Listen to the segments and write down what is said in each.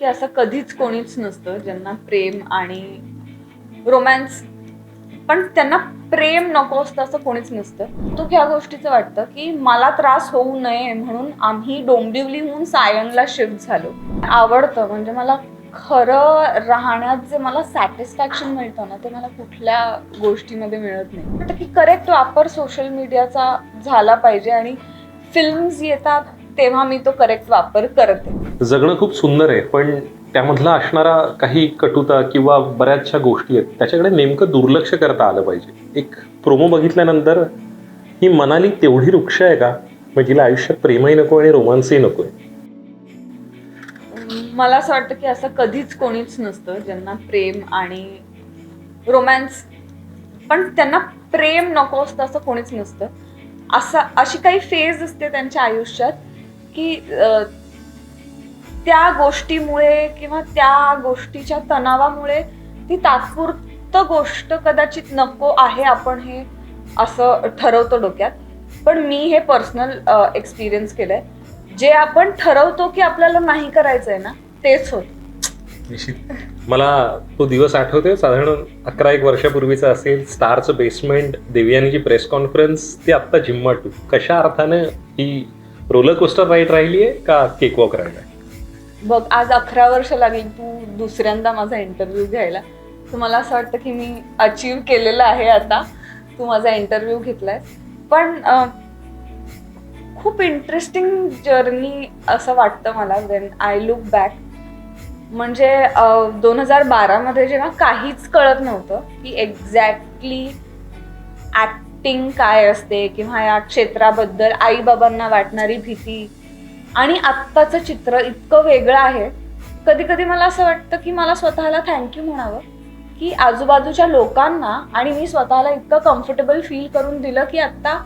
की असं कधीच कोणीच नसतं ज्यांना प्रेम आणि रोमॅन्स पण त्यांना प्रेम नको असतं असं कोणीच नसतं. तो ह्या गोष्टीचं वाटतं की मला त्रास होऊ नये म्हणून आम्ही डोंबिवलीहून सायनला शिफ्ट झालो. आवडतं म्हणजे मला खरं राहण्यात जे मला सॅटिस्फॅक्शन मिळतं ना ते मला कुठल्या गोष्टीमध्ये मिळत नाही. वाटतं की करेक्ट वापर सोशल मीडियाचा झाला पाहिजे आणि फिल्म्स येतात तेव्हा मी तो करेक्ट वापर करते जगणं खूप सुंदर आहे पण त्यामधला असणारा काही कटुता किंवा बऱ्याचशा गोष्टी आहेत त्याच्याकडे नेमकं दुर्लक्ष करता आलं पाहिजे. एक प्रोमो बघितल्यानंतर ही मनाली तेवढी वृक्ष आहे का? मग जिला आयुष्यात प्रेमही नको आणि रोमांसही नको आहे. मला असं वाटतं की असं कधीच कोणीच नसतं ज्यांना प्रेम आणि रोमॅन्स पण त्यांना प्रेम नको असतं असं कोणीच नसतं. असं अशी काही फेज असते त्यांच्या आयुष्यात की त्या गोष्टीमुळे किंवा त्या गोष्टीच्या तणावामुळे ती तात्पुरतं गोष्ट कदाचित नको आहे आपण हे असं ठरवतो डोक्यात. पण मी हे पर्सनल एक्सपिरियन्स केलंय. जे आपण ठरवतो की आपल्याला नाही करायचंय ना तेच होत. निश्चित. मला तो दिवस आठवतोय. साधारण अकरा एक वर्षापूर्वीचा असेल स्टारचं बेसमेंट देवयानीची प्रेस कॉन्फरन्स ती आत्ता जिम्माटू कशा अर्थानं ही रोलर कोस्टर राईड राहिली आहे का केक वॉक राईड आहे? बघ आज अकरा वर्ष लागेल तू दुसऱ्यांदा माझा इंटरव्ह्यू घ्यायला. तर मला असं वाटतं की मी अचीव केलेलं आहे आता. तू माझा इंटरव्ह्यू घेतलाय. पण खूप इंटरेस्टिंग जर्नी असं वाटतं मला वेन आय लुक बॅक म्हणजे दोन हजार बारामध्ये जेव्हा काहीच कळत नव्हतं की एक्झॅक्टली ॲक्टिंग काय असते किंवा या क्षेत्राबद्दल आईबाबांना वाटणारी भीती? आणि आत्ताचं चित्र इतकं वेगळं आहे. कधी कधी मला असं वाटतं की मला स्वतःला थँक्यू म्हणावं. की आजूबाजूच्या लोकांना आणि मी स्वतःला इतकं कम्फर्टेबल फील करून दिलं की आत्ता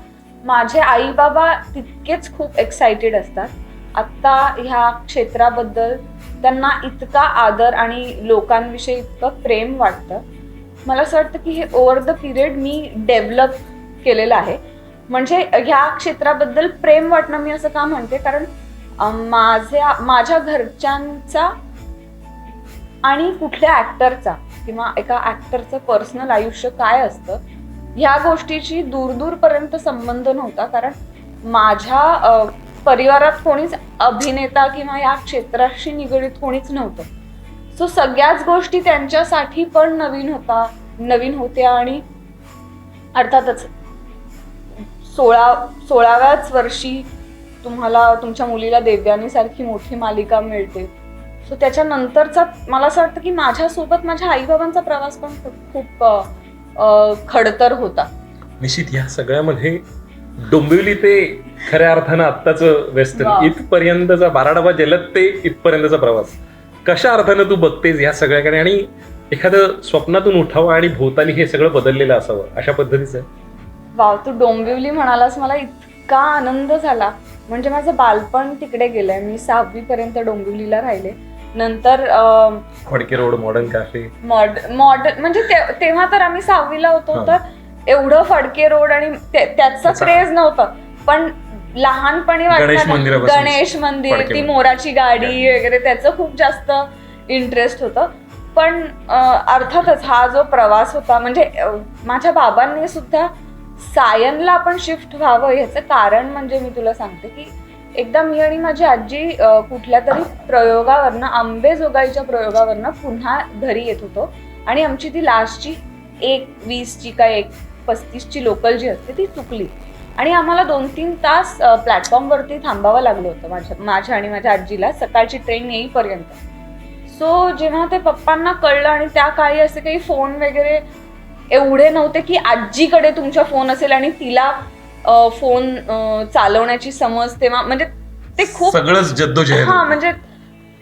माझे आई बाबा तितकेच खूप एक्सायटेड असतात. आत्ता ह्या क्षेत्राबद्दल त्यांना इतका आदर आणि लोकांविषयी इतकं प्रेम वाटतं. मला असं वाटतं की हे ओवर द पिरियड मी डेव्हलप केलेलं आहे. म्हणजे ह्या क्षेत्राबद्दल प्रेम वाटणं मी असं का म्हणते? कारण माझ्या माझ्या घरच्यांचा आणि कुठल्या ऍक्टरचा किंवा एका ऍक्टरचं पर्सनल आयुष्य काय असतं ह्या गोष्टीची दूरदूरपर्यंत संबंध नव्हता. कारण माझ्या परिवारात कोणीच अभिनेता किंवा या क्षेत्राशी निगडीत कोणीच नव्हतं. सो सगळ्याच गोष्टी त्यांच्यासाठी पण नवीन होता नवीन होत्या आणि अर्थातच सोळा सोळाव्याच वर्षी तुम्हाला तुमच्या मुलीला देवयानीसारखी मोठी मालिका मिळते. सो त्याच्यानंतरचा मला असं वाटतं की माझ्यासोबत माझ्या आईबाबांचा प्रवास पण खूप- खडतर होता. निश्चित या सगळ्यामध्ये डोंबिवली ते खऱ्या अर्थानं आत्ताचं वा. वेस्टर्न इथपर्यंतचा बारा डबा जलद ते इथपर्यंतचा प्रवास. कशा अर्थानं तू बघतेस या सगळ्याकडे? आणि एखादं स्वप्नातून उठावं आणि भोवताली हे सगळं बदललेलं असावं अशा पद्धतीचं? वाव तू डोंबिवली म्हणालास मला इतका आनंद झाला. म्हणजे माझं बालपण तिकडे गेलंय. मी सहावी पर्यंत डोंबिवलीला राहिले. नंतर अ, Phadke road modern cafe. Mod modern म्हणजे तेव्हा तर आम्ही सहावीला होतो. तर एवढं फडके रोड आणि त्याचं क्रेज नव्हतं. पण लहानपणी वाटलं गणेश मंदिर ती. मोराची गाडी वगैरे त्याचं खूप जास्त इंटरेस्ट होतं. पण अर्थातच हा जो प्रवास होता म्हणजे माझ्या बाबांनी सुद्धा सायनला आपण शिफ्ट व्हावं ह्याचं कारण म्हणजे मी तुला सांगते की एकदा मी आणि माझी आजी कुठल्या तरी प्रयोगावरनं आंबेजोगाईच्या प्रयोगावरनं पुन्हा घरी येत होतो. आणि आमची ती लास्टची एक वीसची का एक पस्तीसची लोकल जी असते ती चुकली. आणि आम्हाला दोन तीन तास प्लॅटफॉर्मवरती थांबावं लागलं होतं माझ्या माझ्या आणि माझ्या आजीला. सकाळची ट्रेन येईपर्यंत. सो जेव्हा ते पप्पांना कळलं आणि त्या काळी असे काही फोन वगैरे एवढे नव्हते की आजीकडे तुमचा फोन असेल आणि तिला फोन चालवण्याची समज तेव्हा म्हणजे ते खूप सगळंच जद्दोजहद हा म्हणजे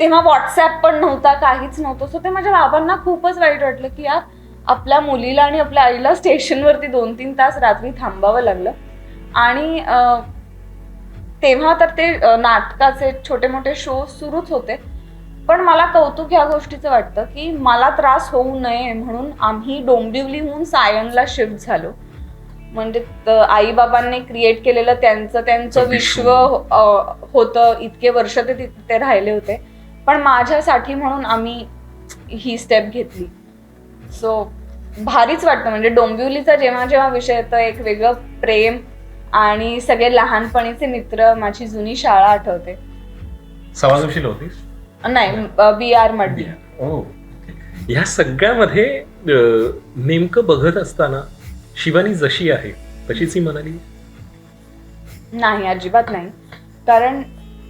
तेव्हा व्हॉट्सअप पण नव्हता काहीच नव्हतं. सो ते माझ्या बाबांना खूपच वाईट वाटलं की यार आपल्या मुलीला आणि आपल्या आईला स्टेशनवरती दोन तीन तास रात्री थांबावं लागलं. आणि तेव्हा तर ते नाटकाचे छोटे मोठे शो सुरूच होते. पण मला कौतुक ह्या गोष्टीचं वाटतं की मला त्रास होऊ नये म्हणून आम्ही डोंबिवलीहून सायनला शिफ्ट झालो. म्हणजे आई बाबांनी क्रिएट केलेलं त्यांचं त्यांचं विश्व. होतं. इतके वर्ष ते तिथे राहिले होते. पण माझ्यासाठी म्हणून आम्ही ही स्टेप घेतली. सो भारीच वाटतं. म्हणजे डोंबिवलीचा जेव्हा जेव्हा विषय येतो एक वेगळं प्रेम आणि सगळे लहानपणीचे मित्र माझी जुनी शाळा आठवते. सवाजोशील होतीस नाही बी आर मडली ओ ह्या सगळ्यामध्ये अं, नेमकं बघत असताना शिवानी जशी आहे तशीच ही म्हणाली? नाही अजिबात नाही. कारण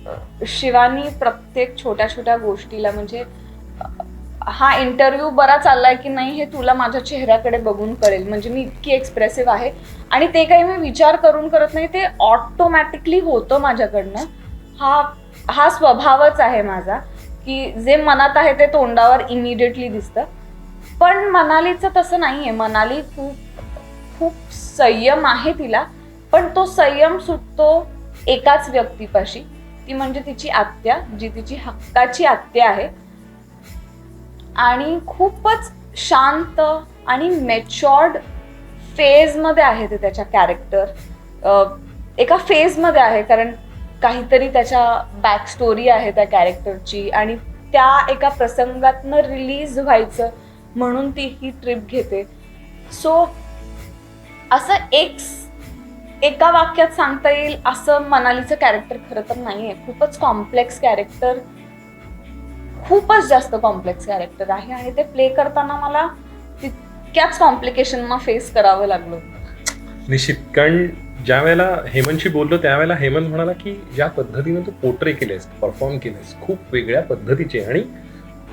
अ, शिवानी प्रत्येक छोट्या छोट्या गोष्टीला म्हणजे अ, हा इंटरव्ह्यू बरा चाललाय की नाही हे तुला माझ्या चेहऱ्याकडे बघून कळेल. म्हणजे मी इतकी एक्सप्रेसिव्ह आहे. आणि ते काही मी विचार करून करत नाही ते ऑटोमॅटिकली होतं माझ्याकडनं. हा हा स्वभावच आहे माझा. की जे मनात आहे ते तोंडावर इमिडिएटली दिसतं. पण मनालीचं तसं नाही आहे मनाली खूप खूप संयम आहे तिला पण तो संयम सुटतो एकाच व्यक्तीपाशी. ती म्हणजे तिची आत्या जी तिची हक्काची आत्या आहे. आणि खूपच शांत आणि मेच्युअर्ड फेजमध्ये आहे ते त्याच्या कॅरेक्टर एका फेजमध्ये आहे कारण काहीतरी त्याच्या बॅक स्टोरी आहे त्या कॅरेक्टरची आणि त्या एका प्रसंगातनं रिलीज व्हायचं म्हणून ती ही ट्रिप घेते. सो असं एक एका वाक्यात सांगता येईल असं मनालीचं कॅरेक्टर खरं तर नाहीये. खूपच कॉम्प्लेक्स कॅरेक्टर खूपच जास्त कॉम्प्लेक्स कॅरेक्टर आहे आणि ते प्ले करताना मला तितक्याच कॉम्प्लिकेशनना फेस करावं लागलं निश्चित कारण ज्या वेळेला हेमंतशी बोललो त्यावेळेला हेमंत म्हणाला की ज्या पद्धतीने तू पोर्ट्रे केलेस परफॉर्म केलेस खूप वेगळ्या पद्धतीचे आणि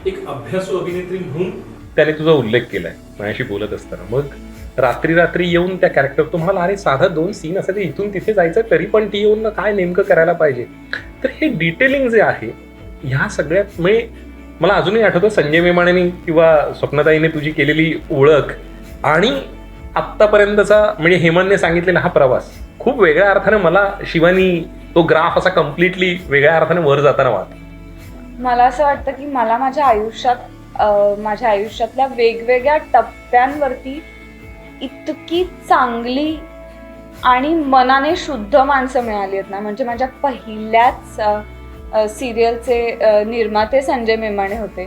एक अभ्यासू अभिनेत्री म्हणून त्याने तुझा उल्लेख केलाय माझ्याशी बोलत असताना. मग रात्री रात्री येऊन त्या कॅरेक्टर तुम्हाला अरे साधा दोन सीन असे ते इथून तिथे जायचं तरी पण ती येऊन काय नेमकं करायला पाहिजे? तर हे डिटेलिंग जे आहे ह्या सगळ्यात म्हणजे मला अजूनही आठवतं संजय मेमाणेनी किंवा स्वप्नताईने तुझी केलेली ओळख आणि आत्तापर्यंतचा म्हणजे हेमनने सांगितलेला हा प्रवास खूप वेगळ्या अर्थाने मला शिवानी तो ग्राफ असा कम्प्लिटली वेगळ्या अर्थाने वर जाताना वाटतो मला असं वाटतं की मला माझ्या आयुष्यात माझ्या आयुष्यातल्या वेगवेगळ्या टप्प्यांवरती इतकी चांगली आणि मनाने शुद्ध माणसं मिळाली आहेत ना. म्हणजे माझ्या पहिल्याच सिरियलचे निर्माते संजय मेमाणे होते.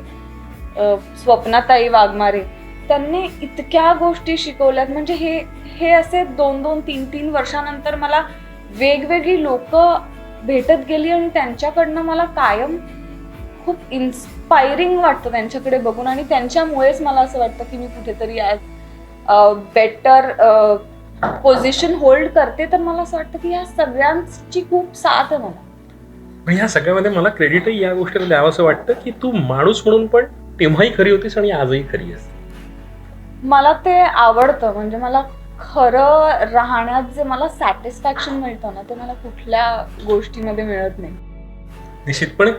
स्वप्नाताई वाघमारे. त्यांनी इतक्या गोष्टी शिकवल्यात. म्हणजे हे हे असे दोन दोन तीन तीन वर्षानंतर मला वेगवेगळी लोक भेटत गेली आणि त्यांच्याकडनं मला कायम खूप इन्स्पायरिंग वाटतं त्यांच्याकडे बघून. आणि त्यांच्यामुळेच मला असं वाटतं की मी कुठेतरी आज बेटर पोझिशन होल्ड करते. तर मला असं वाटतं की ह्या सगळ्यांची खूप साथ आहे मला. पण ह्या सगळ्यामध्ये मला क्रेडिटही या गोष्टीला द्यावं असं वाटतं की तू माणूस म्हणून पण तेव्हाही खरी होतीस आणि आजही खरी असते मला ते आवडतं. म्हणजे मला खरं राहण्यात जे मला सॅटिस्फॅक्शन मिळतं ना ते मला कुठल्या गोष्टीमध्ये मिळत नाही. निश्चितपणे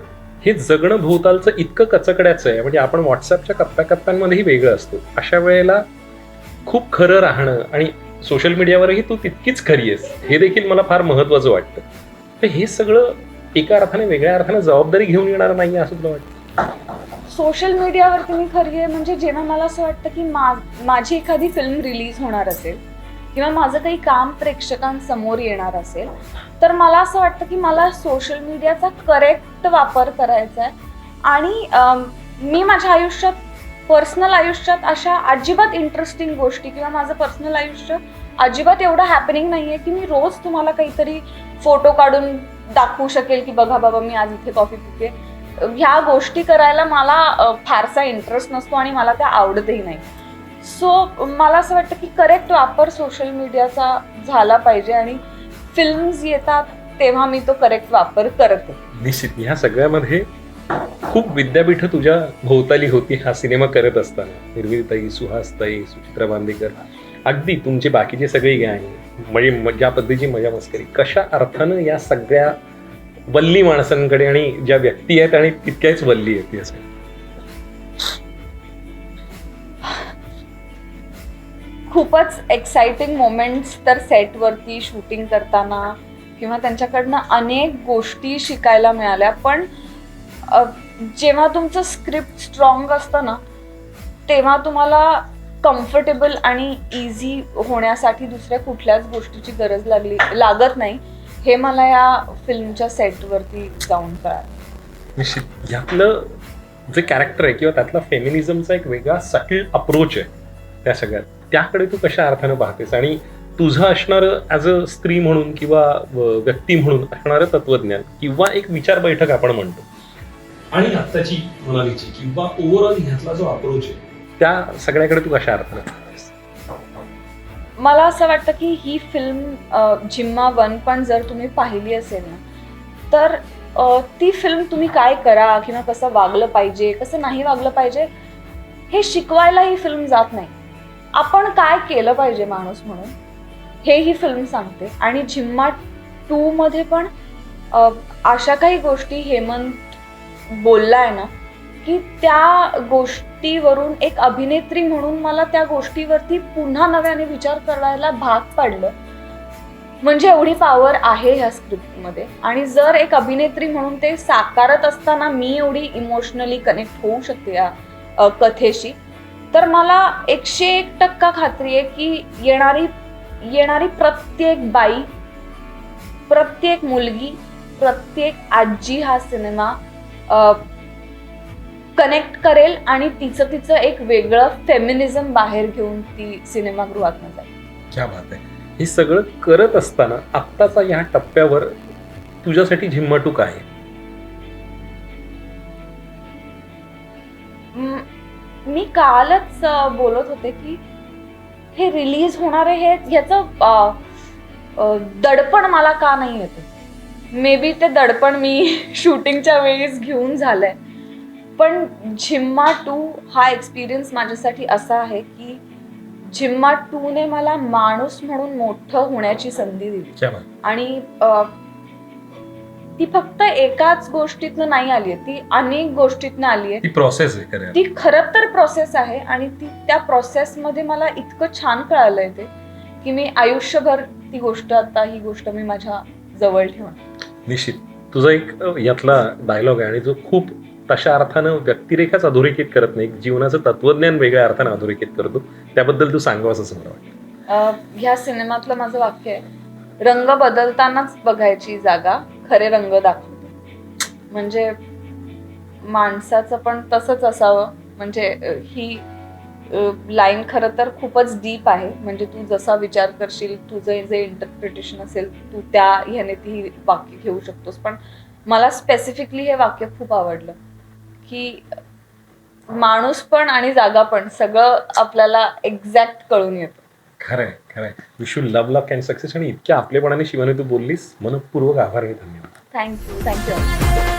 हे जगणं भोवतालचं इतकं कचकड्याचं आहे. म्हणजे आपण व्हॉट्सअपच्या कप्प्याकप्प्यांमध्येही वेगळं असतो. अशा वेळेला खूप खरं राहणं आणि सोशल मीडियावरही तू तितकीच खरी आहेस हे देखील मला फार महत्वाचं वाटतं. तर हे सगळं एका अर्थाने वेगळ्या अर्थाने जबाबदारी घेऊन येणार नाही असं तुला वाटतं? सोशल मीडियावरती मी खरी आहे म्हणजे जेव्हा मला असं वाटतं की मा माझी एखादी फिल्म रिलीज होणार असेल किंवा माझं काही काम प्रेक्षकांसमोर येणार असेल तर मला असं वाटतं की मला सोशल मीडियाचा करेक्ट वापर करायचा आहे. आणि मी माझ्या आयुष्यात पर्सनल आयुष्यात अशा अजिबात इंटरेस्टिंग गोष्टी किंवा माझं पर्सनल आयुष्य अजिबात एवढं हॅपनिंग नाही आहे की मी रोज तुम्हाला काहीतरी फोटो काढून दाखवू शकेल की बघा बाबा मी आज इथे कॉफी पिते. ह्या गोष्टी करायला मला फारसा इंटरेस्ट नसतो आणि मला त्या आवडतही नाही. सो मला असं वाटतं की करेक्ट वापर सोशल मीडियाचा झाला पाहिजे आणि फिल्म्स येतात तेव्हा मी तो करेक्ट वापर करते. निश्चित. ह्या सगळ्यामध्ये खूप विद्यापीठ तुझ्या भोवताली होती हा सिनेमा करत असताना. निर्मिताई सुहासताई सुचित्रा बांदेकर. अगदी तुमचे बाकीचे सगळे गॅंग म्हणजे ज्या पद्धतीची मजा मस्करी कशा अर्थानं या सगळ्या वल्ली माणसांकडे आणि ज्या व्यक्ती आहेत आणि तितक्याच वल्ली आहेत या खूपच एक्साइटिंग मोमेंट्स तर सेटवरती शूटिंग करताना किंवा त्यांच्याकडनं अनेक गोष्टी शिकायला मिळाल्या. पण जेव्हा तुमचं स्क्रिप्ट स्ट्रॉंग असतं ना तेव्हा तुम्हाला कम्फर्टेबल आणि इझी होण्यासाठी दुसऱ्या कुठल्याच गोष्टीची गरज लागली लागत नाही. हे मला या फिल्मच्या सेटवरती जाऊन कळालं. निश्चित. यातलं जे कॅरेक्टर आहे किंवा त्यातला फेमिनिझमचा एक वेगळा सटल अप्रोच आहे त्या सगळ्यात. त्याकडे तू कशा अर्थानं पाहतेस? आणि तुझं असणारं ॲज अ स्त्री म्हणून किंवा व- व्यक्ती म्हणून असणारं तत्वज्ञान किंवा एक विचार बैठक आपण म्हणतो. आणि आत्ताची म्हणालीची किंवा ओव्हरऑल ह्यातला जो अप्रोच आहे. त्या सगळ्याकडे तू कशा अर्थानं मला असं वाटतं की ही फिल्म जिम्मा वन पण जर तुम्ही पाहिली असेल ना तर ती फिल्म तुम्ही काय करा किंवा कसं वागलं पाहिजे कसं नाही वागलं पाहिजे हे शिकवायला ही फिल्म जात नाही. आपण काय केलं पाहिजे माणूस म्हणून हे ही फिल्म सांगते. आणि झिम्मा टूमध्ये पण अशा काही गोष्टी हेमंत बोलला आहे ना की त्या गोष्टीवरून एक अभिनेत्री म्हणून मला त्या गोष्टीवरती पुन्हा नव्याने विचार करायला भाग पाडलं. म्हणजे एवढी पॉवर आहे ह्या स्क्रिप्टमध्ये आणि जर एक अभिनेत्री म्हणून ते साकारत असताना मी एवढी इमोशनली कनेक्ट होऊ शकते या कथेशी. तर मला एकशे एक टक्का खात्री आहे की येणारी येणारी प्रत्येक बाई प्रत्येक मुलगी प्रत्येक आजी हा सिनेमा कनेक्ट करेल आणि तिचं तिचं एक वेगळं फेमिनिझम बाहेर घेऊन ती सिनेमागृहात जाईल. क्या बात आहे. हे सगळं करत असताना आत्ताचा या टप्प्यावर तुझ्यासाठी झिम्माटू काय आहे? म- कालच बोलत होते की हे रिलीज होणारे हे ह्याचं अ, अ, दडपण मला का नाही येते? मे बी ते दडपण मी शूटिंगच्या वेळीच घेऊन झालंय. पण झिम्मा टू हा एक्सपिरियन्स माझ्यासाठी असा आहे की झिम्मा टूने मला माणूस म्हणून मोठं होण्याची संधी दिली. आणि ती फक्त एकाच गोष्टीतनं नाही आली आहे ती अनेक गोष्टीतनं आली आहे. ती प्रोसेस आहे ती खरं तर प्रोसेस आहे आणि ती त्या प्रोसेसमध्ये मला इतकं छान कळालंय ते की मी आयुष्यभर ती गोष्ट आता ही गोष्ट मी माझ्या जवळ ठेवणार. निश्चित. तुझा एक यातला डायलॉग आहे आणि जो खूप तशा अर्थानं व्यक्तिरेखाच अधोरेखित करत नाही. जीवनाचं तत्वज्ञान वेगळ्या अर्थानं अधोरेखित करतो. त्याबद्दल तू सांगावं असं मला वाटतं. ह्या सिनेमातलं माझं वाक्य आहे रंग बदलतानाच बघायची जागा खरे रंग दाखवते. म्हणजे माणसाचं पण तसंच असावं. म्हणजे ही लाईन खरं तर खूपच डीप आहे. म्हणजे तू जसा विचार करशील तुझं जे इंटरप्रिटेशन असेल तू त्या ह्याने ती वाक्य घेऊ शकतोस. पण मला स्पेसिफिकली हे वाक्य खूप आवडलं. की माणूस पण आणि जागा पण सगळं आपल्याला एक्झॅक्ट कळून येतं. खरंय खरंय. Wish you love luck and success आणि इतक्या आपलेपणाने शिवानी तू बोललीस मनपूर्वक आभार आणि धन्यवाद. Thank you thank you